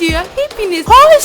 videoya hepiniz hoş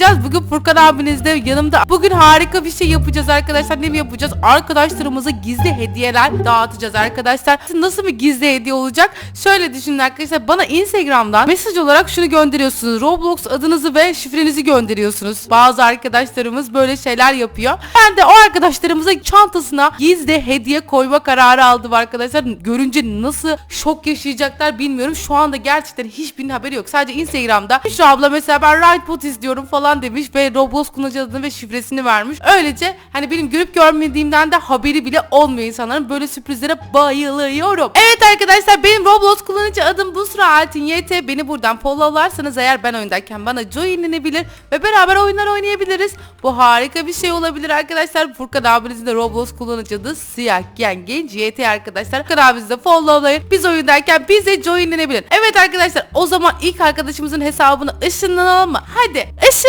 yapacağız. Bugün Furkan abiniz de yanımda. Bugün harika bir şey yapacağız arkadaşlar. Ne mi yapacağız? Arkadaşlarımıza gizli hediyeler dağıtacağız arkadaşlar. Nasıl bir gizli hediye olacak? Şöyle düşünün arkadaşlar. Bana Instagram'dan mesaj olarak şunu gönderiyorsunuz. Roblox adınızı ve şifrenizi gönderiyorsunuz. Bazı arkadaşlarımız böyle şeyler yapıyor. Ben de o arkadaşlarımıza çantasına gizli hediye koyma kararı aldım arkadaşlar. Görünce nasıl şok yaşayacaklar bilmiyorum. Şu anda gerçekten hiçbirinin haberi yok. Sadece Instagram'da şu abla mesela ben Ride Pot istiyorum falan demiş ve Roblox kullanıcı adını ve şifresini vermiş. Öylece hani benim görüp görmediğimden de haberi bile olmuyor insanların. Böyle sürprizlere bayılıyorum. Evet arkadaşlar benim Roblox kullanıcı adım Busra Altin YT. Beni buradan followlarsanız eğer ben oyundayken bana joinlenebilir ve beraber oyunlar oynayabiliriz. Bu harika bir şey olabilir arkadaşlar. Furkan abinizin de Roblox kullanıcı adı Siyah Gen Genç YT arkadaşlar. Furkan abinizi de followlayın. Biz oyundayken bize joinlenebilin. Evet arkadaşlar o zaman ilk arkadaşımızın hesabına ışınlanalım mı? Hadi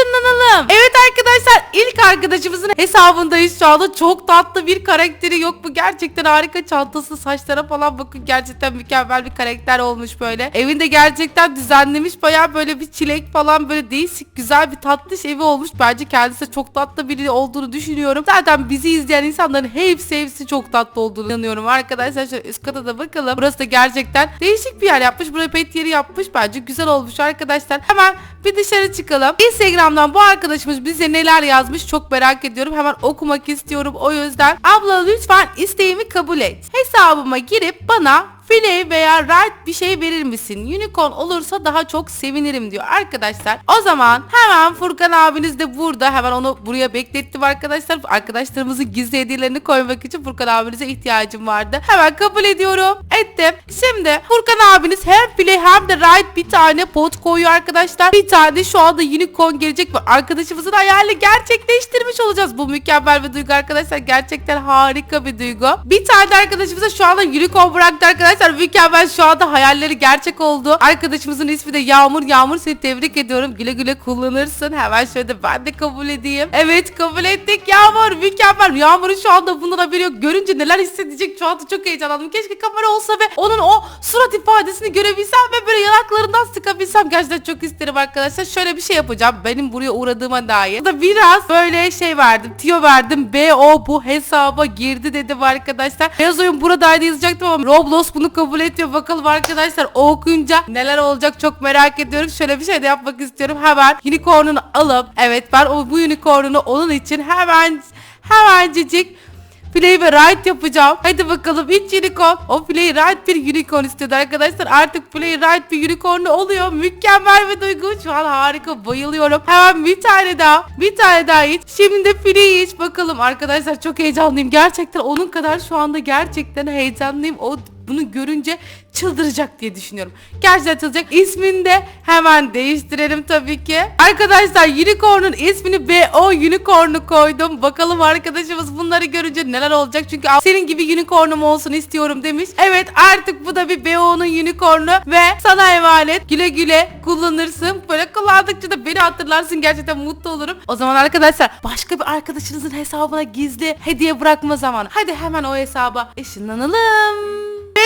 ışınlanalım. Evet arkadaşlar ilk arkadaşımızın hesabındayız şu anda. Çok tatlı bir karakteri yok bu gerçekten harika çantası saçlara falan bakın gerçekten mükemmel bir karakter olmuş böyle. Evinde gerçekten düzenlemiş baya böyle bir çilek falan böyle değişik güzel bir tatlış evi olmuş. Bence kendisi çok tatlı biri olduğunu düşünüyorum. Zaten bizi izleyen insanların hepsi hepsi çok tatlı olduğunu inanıyorum arkadaşlar. Şöyle üst kata da bakalım. Burası da gerçekten değişik bir yer yapmış. Buraya pet yeri yapmış. Bence güzel olmuş arkadaşlar. Hemen bir dışarı çıkalım. Instagram'dan bu arkadaşımız bize neler yazmış çok merak ediyorum. Hemen okumak istiyorum. O yüzden abla lütfen isteğimi kabul et. Hesabıma girip bana Filey veya Ride bir şey verir misin? Unicorn olursa daha çok sevinirim diyor arkadaşlar. O zaman hemen Furkan abiniz de burada. Hemen onu buraya beklettim arkadaşlar. Arkadaşlarımızın gizli hediyelerini koymak için Furkan abinize ihtiyacım vardı. Hemen kabul ediyorum. Ettim. Şimdi Furkan abiniz hem Filey hem de Ride bir tane pot koyuyor arkadaşlar. Bir tane şu anda Unicorn gelecek ve arkadaşımızın hayalini gerçekleştirmiş olacağız. Bu mükemmel bir duygu arkadaşlar. Gerçekten harika bir duygu. Bir tane arkadaşımıza şu anda Unicorn bıraktı arkadaşlar. Mükemmel şu anda hayalleri gerçek oldu. Arkadaşımızın ismi de Yağmur. Yağmur seni tebrik ediyorum. Güle güle kullanırsın. Hemen şöyle de ben de kabul edeyim. Evet kabul ettik Yağmur. Mükemmel. Yağmur'un şu anda bundan haberi yok. Görünce neler hissedecek şu anda çok heyecanlandım. Keşke kamera olsa ve onun o surat ifadesini görebilsem ve böyle yanaklarından sıkabilsem. Gerçekten çok isterim arkadaşlar. Şöyle bir şey yapacağım. Benim buraya uğradığıma dair. Da biraz böyle şey verdim. Tiyo verdim. BO bu hesaba girdi dedim arkadaşlar. Beyaz oyun buradaydı yazacaktım ama Roblox bunu kabul etmiyor. Bakalım arkadaşlar o okuyunca neler olacak çok merak ediyorum. Şöyle bir şey de yapmak istiyorum. Hemen unicorn'unu alıp evet ben o bu unicorn'unu onun için hemen hemencecik Play ve Ride yapacağım. Hadi bakalım ilk unicorn. O Play Ride bir unicorn istiyordu arkadaşlar. Artık Play Ride bir unicorn oluyor. Mükemmel bir duygu. Şu an harika bayılıyorum. Hemen bir tane daha. Bir tane daha iç. Şimdi de Play iç bakalım. Arkadaşlar çok heyecanlıyım. Gerçekten onun kadar şu anda gerçekten heyecanlıyım. O bunu görünce çıldıracak diye düşünüyorum. Gerçekten çıldıracak. İsmini de hemen değiştirelim tabii ki. Arkadaşlar Unicorn'un ismini BO Unicorn'u koydum. Bakalım arkadaşımız bunları görünce neler olacak. Çünkü senin gibi unicorn'um olsun istiyorum demiş. Evet artık bu da bir BO'nun unicorn'u ve sana emanet. Güle güle kullanırsın. Böyle kullandıkça da beni hatırlarsın. Gerçekten mutlu olurum. O zaman arkadaşlar başka bir arkadaşınızın hesabına gizli hediye bırakma zamanı. Hadi hemen o hesaba ışınlanalım.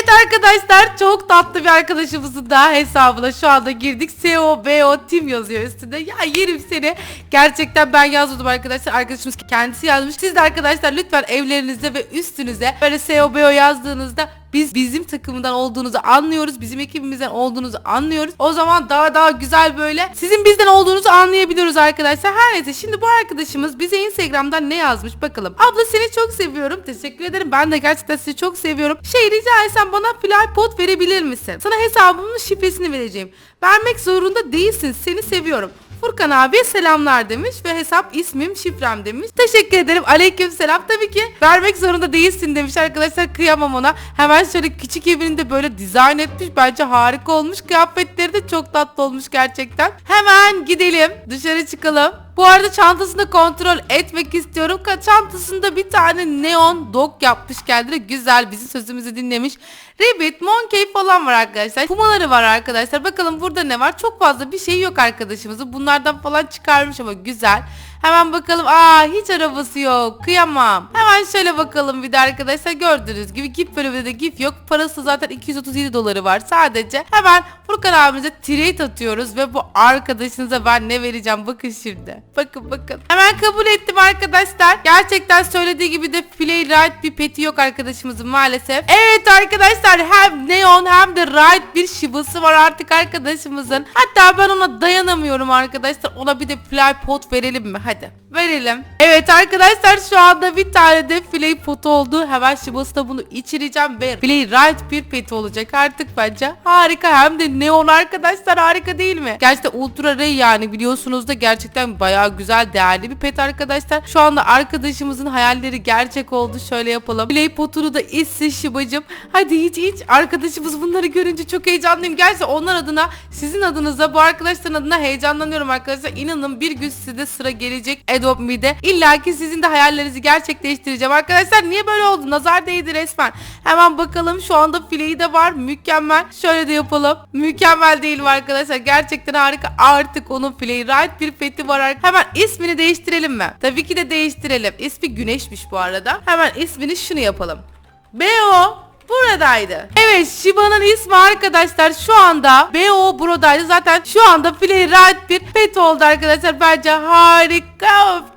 Evet arkadaşlar çok tatlı bir arkadaşımızın daha hesabına şu anda girdik. SEO Team yazıyor üstünde. Ya yerim seni. Gerçekten ben yazmadım arkadaşlar. Arkadaşımız kendisi yazmış. Siz de arkadaşlar lütfen evlerinizde ve üstünüze böyle SEO yazdığınızda biz bizim takımından olduğunuzu anlıyoruz. Bizim ekibimizden olduğunuzu anlıyoruz. O zaman daha daha güzel böyle sizin bizden olduğunuzu anlayabiliyoruz arkadaşlar. Her neyse şimdi bu arkadaşımız bize Instagram'dan ne yazmış bakalım. Abla seni çok seviyorum. Teşekkür ederim. Ben de gerçekten sizi çok seviyorum. Şey rica etsem bana fly pot verebilir misin? Sana hesabımın şifresini vereceğim. Vermek zorunda değilsin. Seni seviyorum. Furkan abiye selamlar demiş ve hesap ismim şifrem demiş. Teşekkür ederim. Aleyküm selam. Tabii ki vermek zorunda değilsin demiş arkadaşlar. Kıyamam ona. Hemen şöyle küçük evini de böyle dizayn etmiş. Bence harika olmuş. Kıyafetleri de çok tatlı olmuş gerçekten. Hemen gidelim. Dışarı çıkalım. Bu arada çantasını kontrol etmek istiyorum. Çantasında bir tane neon dog yapmış kendine. Güzel bizim sözümüzü dinlemiş. Rabbit, Monkey falan var arkadaşlar. Pumaları var arkadaşlar. Bakalım burada ne var? Çok fazla bir şey yok arkadaşımızın. Bunlardan falan çıkarmış ama güzel. Hemen bakalım. Aa hiç arabası yok. Kıyamam. Hemen şöyle bakalım bir de arkadaşlar. Gördüğünüz gibi GIF bölümünde de GIF yok. Parası zaten 237 doları var sadece. Hemen Furkan abimize trade atıyoruz ve bu arkadaşınıza ben ne vereceğim bakın şimdi. Bakın bakın. Hemen kabul ettim arkadaşlar. Gerçekten söylediği gibi de Play Right bir peti yok arkadaşımızın maalesef. Evet arkadaşlar hem Neon hem de Right bir şibası var artık arkadaşımızın. Hatta ben ona dayanamıyorum arkadaşlar. Ona bir de Play Pot verelim mi? Hadi verelim. Evet arkadaşlar şu anda bir tane de Play Pot oldu. Hemen şibasına bunu içireceğim ve Play Right bir peti olacak artık bence. Harika hem de Neon arkadaşlar harika değil mi? Gerçekten Ultra Ray yani biliyorsunuz da gerçekten bayağı güzel değerli bir pet arkadaşlar. Şu anda arkadaşımızın hayalleri gerçek oldu. Şöyle yapalım. Play potunu da içsin şibacım. Hadi iç iç. Arkadaşımız bunları görünce çok heyecanlıyım. Gerçekten onlar adına sizin adınıza bu arkadaşların adına heyecanlanıyorum arkadaşlar. İnanın bir gün size sıra gelecek Adobe Me'de. İlla ki sizin de hayallerinizi gerçekleştireceğim. Arkadaşlar niye böyle oldu? Nazar değdi resmen. Hemen bakalım şu anda fileyi de var. Mükemmel. Şöyle de yapalım. Mükemmel değil mi arkadaşlar? Gerçekten harika. Artık onun fileyi right bir peti var. Hemen ismini değiştirelim mi? Tabii ki de değiştirelim. İsmi Güneşmiş bu arada. Hemen ismini şunu yapalım. Beo buradaydı. Evet Shiba'nın ismi arkadaşlar şu anda BO buradaydı. Zaten şu anda Play Right bir pet oldu arkadaşlar. Bence harika.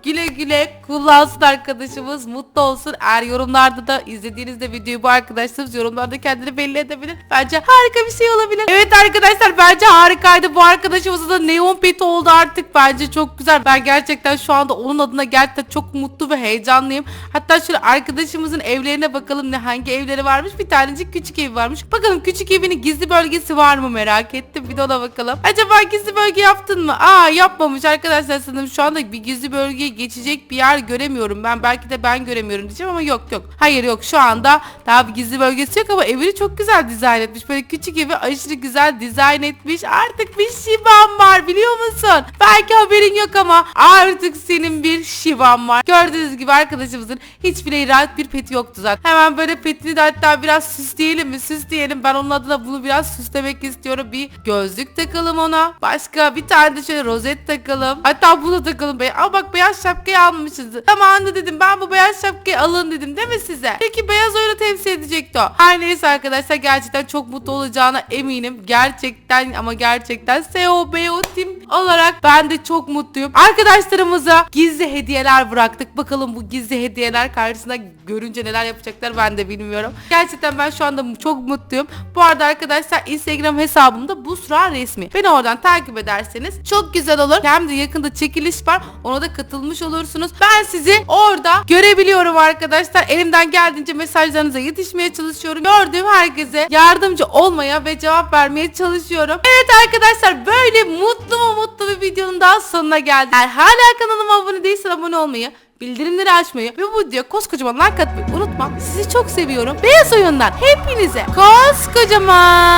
Güle güle kullansın arkadaşımız. Mutlu olsun. Eğer yorumlarda da izlediğinizde videoyu bu arkadaşlarımız yorumlarda kendini belli edebilir. Bence harika bir şey olabilir. Evet arkadaşlar bence harikaydı. Bu arkadaşımızın da neon pet oldu artık. Bence çok güzel. Ben gerçekten şu anda onun adına gerçekten çok mutlu ve heyecanlıyım. Hatta şöyle arkadaşımızın evlerine bakalım ne hangi evleri varmış. Bir tanecik küçük evi varmış. Bakalım küçük evinin gizli bölgesi var mı merak ettim. Bir de ona bakalım. Acaba gizli bölge yaptın mı? Aa yapmamış arkadaşlar sanırım şu anda bir gizli bölgeye geçecek bir yer göremiyorum. Ben belki de ben göremiyorum diyeceğim ama yok yok. Hayır yok şu anda daha bir gizli bölgesi yok ama evini çok güzel dizayn etmiş. Böyle küçük evi aşırı güzel dizayn etmiş. Artık bir şivan var biliyor musun? Belki haberin yok ama artık senin bir şivan var. Gördüğünüz gibi arkadaşımızın hiç bile rahat bir peti yoktu zaten. Hemen böyle petini de hatta biraz süsleyelim mi? Süsleyelim. Ben onun adına bunu biraz süslemek istiyorum. Bir gözlük takalım ona. Başka bir tane de şöyle rozet takalım. Hatta bunu takalım. Be Aa bak beyaz şapkayı almışız. Zamanında dedim ben bu beyaz şapkayı alın dedim değil mi size? Peki beyaz oyunu temsil edecekti o. Her neyse arkadaşlar gerçekten çok mutlu olacağına eminim. Gerçekten ama gerçekten SEO Team olarak ben de çok mutluyum. Arkadaşlarımıza gizli hediyeler bıraktık. Bakalım bu gizli hediyeler karşısında görünce neler yapacaklar ben de bilmiyorum. Gerçekten ben şu anda çok mutluyum. Bu arada arkadaşlar Instagram hesabımda Busra resmi. Beni oradan takip ederseniz çok güzel olur. Hem de yakında çekiliş var. Ona da katılmış olursunuz. Ben sizi orada görebiliyorum arkadaşlar. Elimden geldiğince mesajlarınıza yetişmeye çalışıyorum. Gördüğüm herkese yardımcı olmaya ve cevap vermeye çalışıyorum. Evet arkadaşlar böyle mutlu mu mutlu bir videonun daha sonuna geldik. Eğer hala kanalıma abone değilsen abone olmayı, bildirimleri açmayı ve bu videoya koskocaman like atmayı unutma. Sizi çok seviyorum. Beyaz oyundan hepinize koskocaman